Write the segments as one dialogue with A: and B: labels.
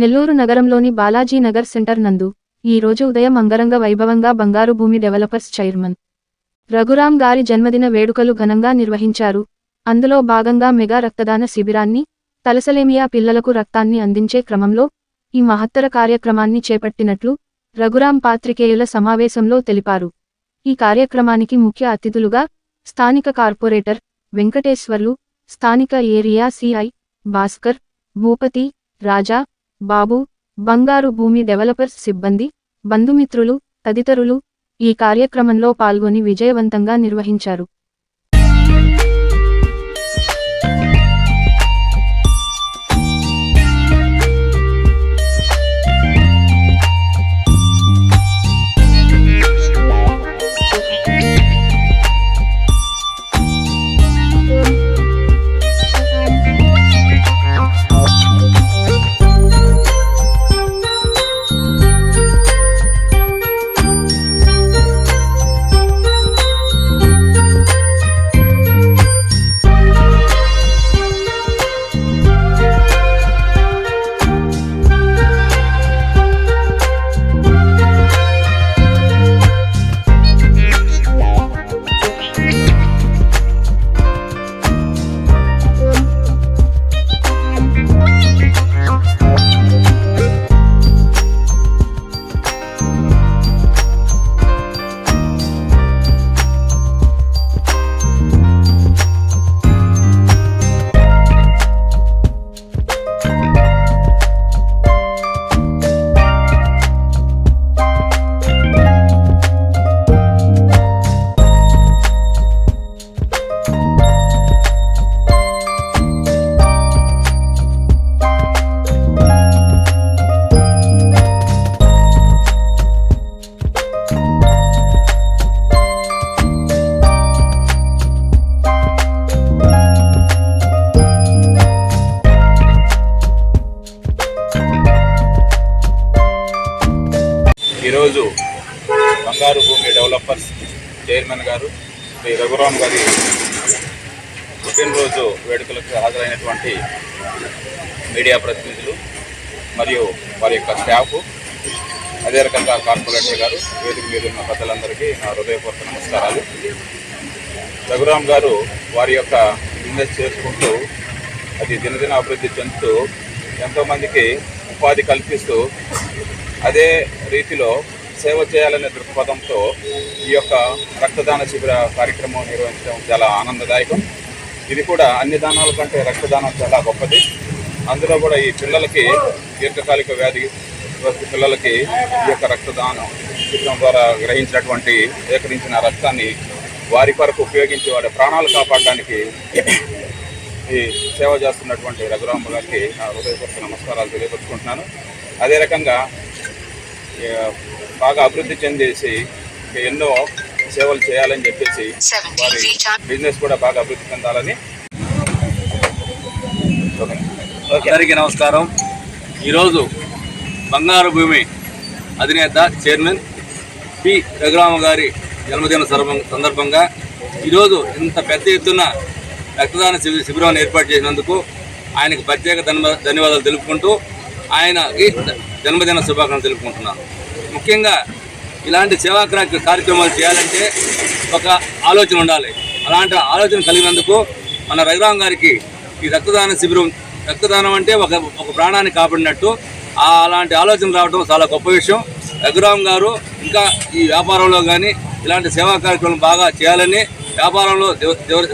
A: నెల్లూరు నగరంలోని బాలాజీ నగర్ సెంటర్ నందు ఈ రోజు ఉదయం అంగరంగ వైభవంగా బంగారు భూమి డెవలపర్స్ చైర్మన్ రఘురాం గారి జన్మదిన వేడుకలు ఘనంగా నిర్వహించారు అందులో భాగంగా మెగా రక్తదాన శిబిరాన్ని తలసలేమియా పిల్లలకు రక్తాన్ని అందించే క్రమంలో ఈ మహత్తర కార్యక్రమాన్ని చేపట్టినట్లు రఘురాం పాత్రికేయుల సమావేశంలో తెలిపారు ఈ కార్యక్రమానికి ముఖ్య అతిథులుగా స్థానిక కార్పొరేటర్ వెంకటేశ్వర్లు స్థానిక area CI Bhaskar Bhupathi Raja Babu Bangaru Bhumi developers సిబ్బంది బంధుమిత్రులు తదితరులు ఈ కార్యక్రమంలో పాల్గొని విజయవంతంగా నిర్వహించారు
B: ఈరోజు బంగారు భూమి డెవలపర్స్ చైర్మన్ గారు శ్రీ రఘురామ్ గారి పుట్టినరోజు వేడుకలకు హాజరైనటువంటి మీడియా ప్రతినిధులు మరియు వారి యొక్క స్టాఫ్ అదే రకంగా కార్పొరేటర్ గారు వేదిక మీద ఉన్న ప్రజలందరికీ నా హృదయపూర్వక నమస్కారాలు రఘురామ్ గారు వారి యొక్క బిజినెస్ చేసుకుంటూ అది దినదిన అభివృద్ధి చెందుతూ ఎంతోమందికి ఉపాధి కల్పిస్తూ అదే రీతిలో సేవ చేయాలనే దృక్పథంతో ఈ యొక్క రక్తదాన శిబిర కార్యక్రమం నిర్వహించడం చాలా ఆనందదాయకం ఇది కూడా అన్ని దానాల కంటే రక్తదానం చాలా గొప్పది అందులో కూడా ఈ పిల్లలకి దీర్ఘకాలిక వ్యాధి పిల్లలకి ఈ యొక్క రక్తదానం శిబిరం ద్వారా గ్రహించినటువంటి సేకరించిన రక్తాన్ని వారి కొరకు ఉపయోగించి వాడి ప్రాణాలు కాపాడడానికి ఈ సేవ చేస్తున్నటువంటి రఘురాంబ గారికి నా హృదయపూర్వక నమస్కారాలు తెలియపరుచుకుంటున్నాను అదే రకంగా బాగా అభివృద్ధి చెందేసి ఎన్నో సేవలు చేయాలని చెప్పేసి వారి బిజినెస్ కూడా బాగా అభివృద్ధి చెందాలని
C: అందరికీ నమస్కారం ఈరోజు బంగారు భూమి అధినేత చైర్మన్ పి రఘురామ గారి జన్మదిన సందర్భంగా ఈరోజు ఇంత పెద్ద ఎత్తున రక్తదాన శిబిరాన్ని ఏర్పాటు చేసినందుకు ఆయనకు ప్రత్యేక ధన్యవాదాలు తెలుపుకుంటూ ఆయనకి జన్మదిన శుభాకాంక్షలు తెలుపుకుంటున్నాను ముఖ్యంగా ఇలాంటి సేవా కార్యక్రమాలు చేయాలంటే ఒక ఆలోచన ఉండాలి అలాంటి ఆలోచన కలిగినందుకు మన రఘురాం గారికి ఈ రక్తదాన శిబిరం రక్తదానం అంటే ఒక ఒక ప్రాణాన్ని కాపాడినట్టు అలాంటి ఆలోచన రావడం చాలా గొప్ప విషయం రఘురాం గారు ఇంకా ఈ వ్యాపారంలో కానీ ఇలాంటి సేవా కార్యక్రమాలు బాగా చేయాలని వ్యాపారంలో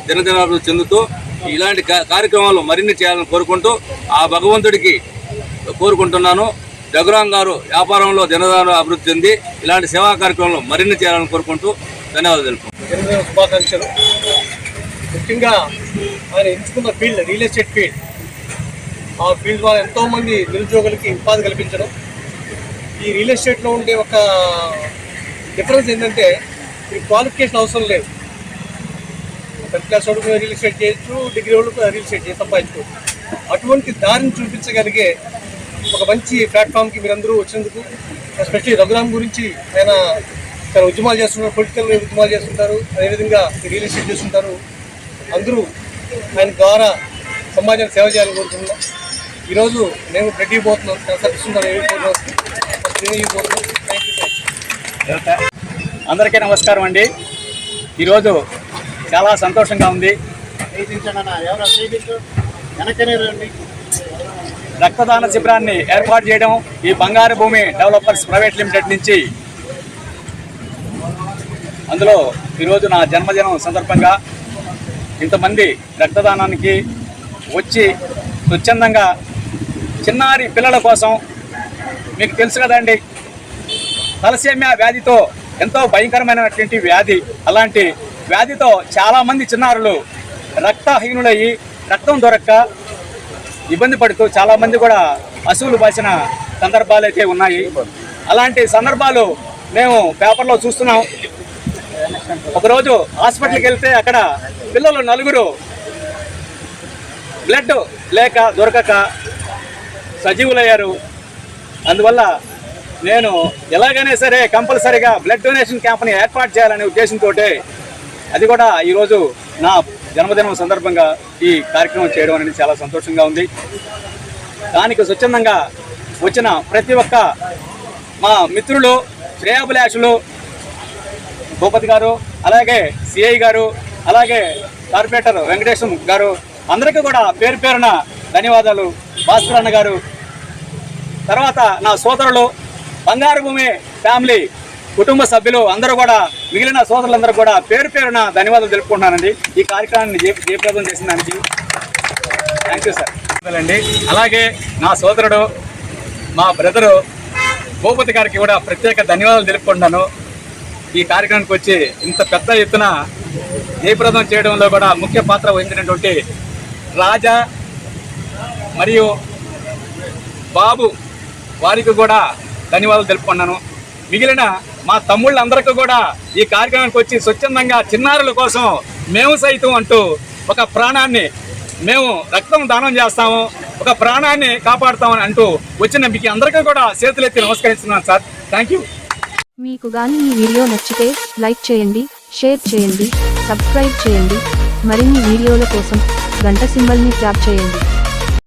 C: దినదినాభివృద్ధి చెందుతూ ఇలాంటి కార్యక్రమాలు మరిన్ని చేయాలని కోరుకుంటూ ఆ భగవంతుడికి కోరుకుంటున్నాను జగురాం గారు వ్యాపారంలో దినదాన అభివృద్ధి చెంది ఇలాంటి సేవా కార్యక్రమాలు మరిన్ని చేయాలని కోరుకుంటూ ధన్యవాదాలు తెలుపు
D: శుభాకాంక్షలు ముఖ్యంగా ఆయన ఎంచుకున్న ఫీల్డ్ రియల్ ఎస్టేట్ ఫీల్డ్ ఆ ఫీల్డ్ ద్వారా ఎంతోమంది నిరుద్యోగులకి ఉపాధి కల్పించడం ఈ రియల్ ఎస్టేట్లో ఉండే ఒక డిఫరెన్స్ ఏంటంటే మీకు క్వాలిఫికేషన్ అవసరం లేదు టెన్త్ క్లాస్ వాడు రియల్ ఎస్టేట్ చేయొచ్చు డిగ్రీ వాళ్ళు రియల్ ఎస్టేట్ చేసి సంపాదించుకోవచ్చు అటువంటి దారిని చూపించగలిగే ఒక మంచి ప్లాట్ఫామ్కి మీరందరూ వచ్చినందుకు ఎస్పెషలీ రఘురామ్ గురించి ఆయన తన ఉద్యమాలు చేస్తున్నారు పొలిటికల్ ఉద్యమాలు చేస్తుంటారు అదేవిధంగా రియల్ ఎస్టేట్ చేస్తుంటారు అందరూ ఆయన ద్వారా సమాజానికి సేవ చేయాలని కోరుకుంటున్నాం ఈరోజు నేను రెడీ పోతున్నాను కన్సల్ట్
E: అందరికీ నమస్కారం అండి ఈరోజు చాలా సంతోషంగా ఉంది రక్తదాన శిబిరాన్ని ఏర్పాటు చేయడం ఈ బంగారు భూమి డెవలపర్స్ ప్రైవేట్ లిమిటెడ్ నుంచి అందులో ఈరోజు నా జన్మదినం సందర్భంగా ఇంతమంది రక్తదానానికి వచ్చి స్వచ్ఛందంగా చిన్నారి పిల్లల కోసం మీకు తెలుసు కదండి తలసేమ్య వ్యాధితో ఎంతో భయంకరమైనటువంటి వ్యాధి అలాంటి వ్యాధితో చాలామంది చిన్నారులు రక్తహీనులయ్యి రక్తం దొరక్క ఇబ్బంది పడుతూ చాలామంది కూడా అసువులు బాసిన సందర్భాలు అయితే ఉన్నాయి అలాంటి సందర్భాలు మేము పేపర్లో చూస్తున్నాం ఒకరోజు హాస్పిటల్కి వెళ్తే అక్కడ పిల్లలు నలుగురు బ్లడ్ లేక దొరకక సజీవులయ్యారు అందువల్ల నేను ఎలాగైనా సరే కంపల్సరీగా బ్లడ్ డొనేషన్ క్యాంప్ని ఏర్పాటు చేయాలనే ఉద్దేశంతో అది కూడా ఈరోజు నా జన్మదినం సందర్భంగా ఈ కార్యక్రమం చేయడం అనేది చాలా సంతోషంగా ఉంది దానికి స్వచ్ఛందంగా వచ్చిన ప్రతి ఒక్క మా మిత్రులు శ్రేయాభిలాషులు భూపతి గారు అలాగే సిఐ గారు అలాగే కార్పొరేటర్ వెంకటేశం గారు అందరికీ కూడా పేరు పేరున ధన్యవాదాలు భాస్కర్ అన్న గారు తర్వాత నా సోదరులు బంగారు భూమి ఫ్యామిలీ కుటుంబ సభ్యులు అందరూ కూడా మిగిలిన సోదరులందరూ కూడా పేరు పేరున ధన్యవాదాలు తెలుపుకుంటున్నానండి ఈ కార్యక్రమాన్ని జయప్రదం చేసిన దానికి థ్యాంక్ యూ సార్ అండి అలాగే నా సోదరుడు మా బ్రదరు భూపతి గారికి కూడా ప్రత్యేక ధన్యవాదాలు తెలుపుకుంటాను ఈ కార్యక్రమానికి వచ్చి ఇంత పెద్ద ఎత్తున జయప్రదం చేయడంలో కూడా ముఖ్య పాత్ర వహించినటువంటి రాజా మరియు బాబు వారికి కూడా ధన్యవాదాలు తెలుపుకున్నాను మిగిలిన మా తమ్ముళ్ళందరికీ కూడా ఈ కార్యక్రమానికి వచ్చి స్వచ్ఛందంగా చిన్నారుల కోసం మేము సైతం అంటూ ఒక ప్రాణాన్ని మేము రక్తం దానం చేస్తాము ఒక ప్రాణాన్ని కాపాడుతామని అంటూ వచ్చిన మీకు అందరికీ కూడా చేతులెత్తి నమస్కరిస్తున్నాను సార్ థ్యాంక్ యూ మీకు కానీ ఈ వీడియో నచ్చితే లైక్ చేయండి షేర్ చేయండి సబ్స్క్రైబ్ చేయండి మరిన్ని వీడియోల కోసం గంట సింబల్ని ట్యాప్ చేయండి